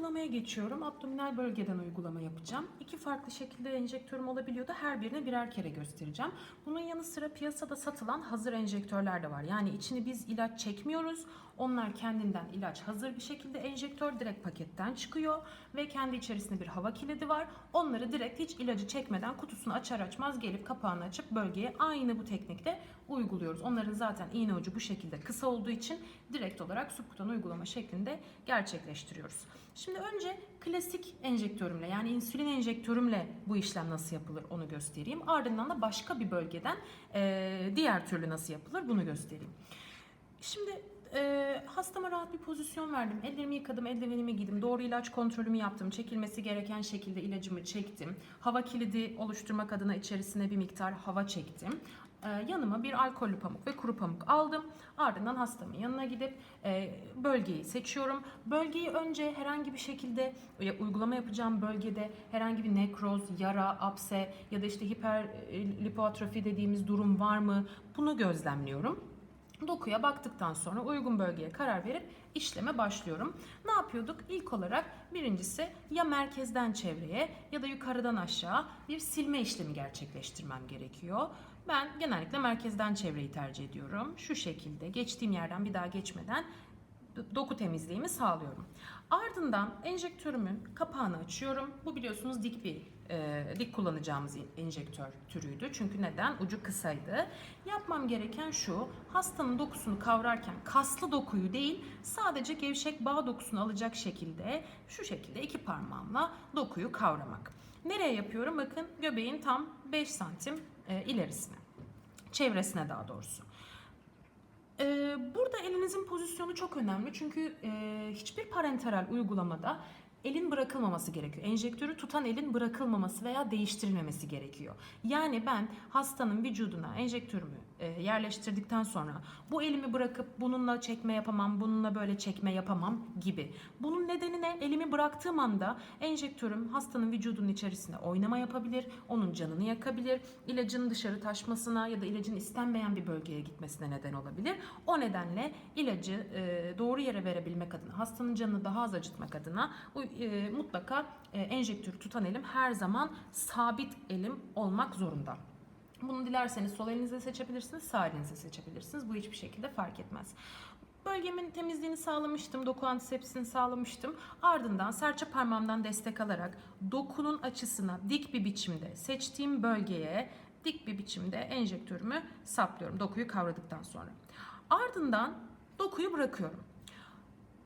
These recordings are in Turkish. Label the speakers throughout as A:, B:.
A: uygulamaya geçiyorum. Abdominal bölgeden uygulama yapacağım. İki farklı şekilde enjektörüm olabiliyordu. Her birine birer kere göstereceğim. Bunun yanı sıra piyasada satılan hazır enjektörler de var. Yani içini biz ilaç çekmiyoruz. Onlar kendinden ilaç hazır bir şekilde enjektör direkt paketten çıkıyor ve kendi içerisinde bir hava kilidi var. Onları direkt hiç ilacı çekmeden kutusunu açar açmaz gelip kapağını açıp bölgeye aynı bu teknikte uyguluyoruz. Onların zaten iğne ucu bu şekilde kısa olduğu için direkt olarak subkutan uygulama şeklinde gerçekleştiriyoruz. Şimdi önce klasik enjektörümle yani insülin enjektörümle bu işlem nasıl yapılır onu göstereyim. Ardından da başka bir bölgeden eee, diğer türlü nasıl yapılır bunu göstereyim. Şimdi e, hastama rahat bir pozisyon verdim. Ellerimi yıkadım, eldivenimi giydim. Doğru ilaç kontrolümü yaptım. Çekilmesi gereken şekilde ilacımı çektim. Hava kilidi oluşturmak adına içerisine bir miktar hava çektim. E, yanıma bir alkollü pamuk ve kuru pamuk aldım. Ardından hastamın yanına gidip e, bölgeyi seçiyorum. Bölgeyi önce herhangi bir şekilde e, uygulama yapacağım bölgede herhangi bir nekroz, yara, apse ya da işte hiperlipoatrofi dediğimiz durum var mı? Bunu gözlemliyorum. Dokuya baktıktan sonra uygun bölgeye karar verip işleme başlıyorum. Ne yapıyorduk? İlk olarak birincisi ya merkezden çevreye ya da yukarıdan aşağı bir silme işlemi gerçekleştirmem gerekiyor. Ben genellikle merkezden çevreyi tercih ediyorum. Şu şekilde geçtiğim yerden bir daha geçmeden doku temizliğimi sağlıyorum. Ardından enjektörümün kapağını açıyorum. Bu biliyorsunuz dik bir e, dik kullanacağımız enjektör türüydü. Çünkü neden? Ucu kısaydı. Yapmam gereken şu. Hastanın dokusunu kavrarken kaslı dokuyu değil, sadece gevşek bağ dokusunu alacak şekilde şu şekilde iki parmağımla dokuyu kavramak. Nereye yapıyorum? Bakın göbeğin tam 5 santim e, ilerisine. Çevresine daha doğrusu. Burada elinizin pozisyonu çok önemli. Çünkü hiçbir parenteral uygulamada elin bırakılmaması gerekiyor. Enjektörü tutan elin bırakılmaması veya değiştirilmemesi gerekiyor. Yani ben hastanın vücuduna enjektörümü e, yerleştirdikten sonra bu elimi bırakıp bununla çekme yapamam, bununla böyle çekme yapamam gibi. Bunun nedeni ne? Elimi bıraktığım anda enjektörüm hastanın vücudunun içerisinde oynama yapabilir, onun canını yakabilir, ilacın dışarı taşmasına ya da ilacın istenmeyen bir bölgeye gitmesine neden olabilir. O nedenle ilacı e, doğru yere verebilmek adına, hastanın canını daha az acıtmak adına e, mutlaka e, enjektörü tutan elim her zaman sabit elim olmak zorunda. Bunu dilerseniz sol elinizle seçebilirsiniz, sağ elinizle seçebilirsiniz. Bu hiçbir şekilde fark etmez. Bölgemin temizliğini sağlamıştım, doku antisepsisini sağlamıştım. Ardından serçe parmağımdan destek alarak dokunun açısına dik bir biçimde seçtiğim bölgeye dik bir biçimde enjektörümü saplıyorum dokuyu kavradıktan sonra. Ardından dokuyu bırakıyorum.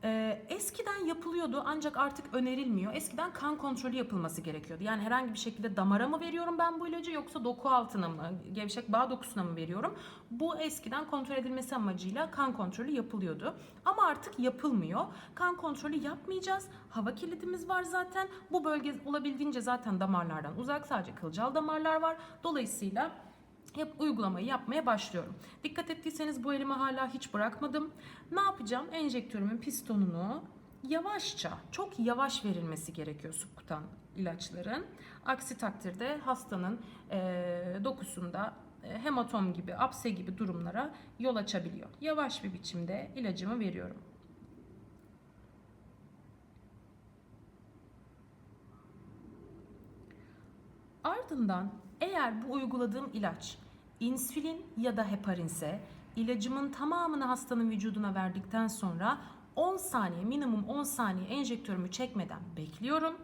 A: Ee, eskiden yapılıyordu ancak artık önerilmiyor. Eskiden kan kontrolü yapılması gerekiyordu. Yani herhangi bir şekilde damara mı veriyorum ben bu ilacı yoksa doku altına mı, gevşek bağ dokusuna mı veriyorum? Bu eskiden kontrol edilmesi amacıyla kan kontrolü yapılıyordu. Ama artık yapılmıyor. Kan kontrolü yapmayacağız. Hava kilidimiz var zaten. Bu bölge olabildiğince zaten damarlardan uzak. Sadece kılcal damarlar var. Dolayısıyla yap, uygulamayı yapmaya başlıyorum. Dikkat ettiyseniz bu elimi hala hiç bırakmadım. Ne yapacağım? Enjektörümün pistonunu yavaşça, çok yavaş verilmesi gerekiyor subkutan ilaçların. Aksi takdirde hastanın e, dokusunda e, hematom gibi, apse gibi durumlara yol açabiliyor. Yavaş bir biçimde ilacımı veriyorum. Ardından eğer bu uyguladığım ilaç insülin ya da heparinse ilacımın tamamını hastanın vücuduna verdikten sonra 10 saniye minimum 10 saniye enjektörümü çekmeden bekliyorum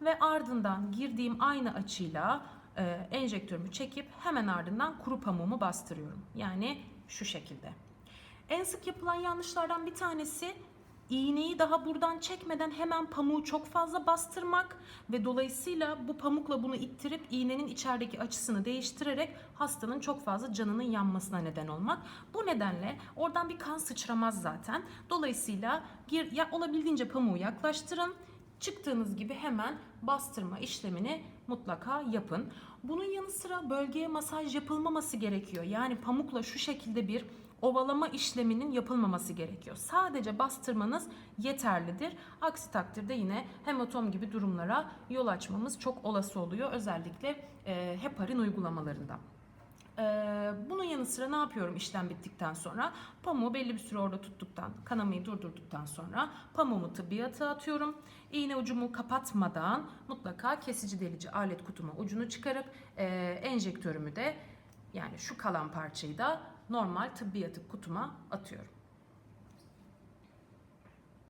A: ve ardından girdiğim aynı açıyla e, enjektörümü çekip hemen ardından kuru pamuğumu bastırıyorum. Yani şu şekilde. En sık yapılan yanlışlardan bir tanesi iğneyi daha buradan çekmeden hemen pamuğu çok fazla bastırmak ve dolayısıyla bu pamukla bunu ittirip iğnenin içerideki açısını değiştirerek hastanın çok fazla canının yanmasına neden olmak. Bu nedenle oradan bir kan sıçramaz zaten. Dolayısıyla gir, ya olabildiğince pamuğu yaklaştırın. Çıktığınız gibi hemen bastırma işlemini mutlaka yapın. Bunun yanı sıra bölgeye masaj yapılmaması gerekiyor. Yani pamukla şu şekilde bir ovalama işleminin yapılmaması gerekiyor. Sadece bastırmanız yeterlidir. Aksi takdirde yine hematom gibi durumlara yol açmamız çok olası oluyor. Özellikle e, heparin uygulamalarında. Ee, bunun yanı sıra ne yapıyorum işlem bittikten sonra? Pamuğu belli bir süre orada tuttuktan, kanamayı durdurduktan sonra pamuğumu tıbbiyata atıyorum. İğne ucumu kapatmadan mutlaka kesici delici alet kutuma ucunu çıkarıp e, enjektörümü de yani şu kalan parçayı da normal tıbbi atık kutuma atıyorum.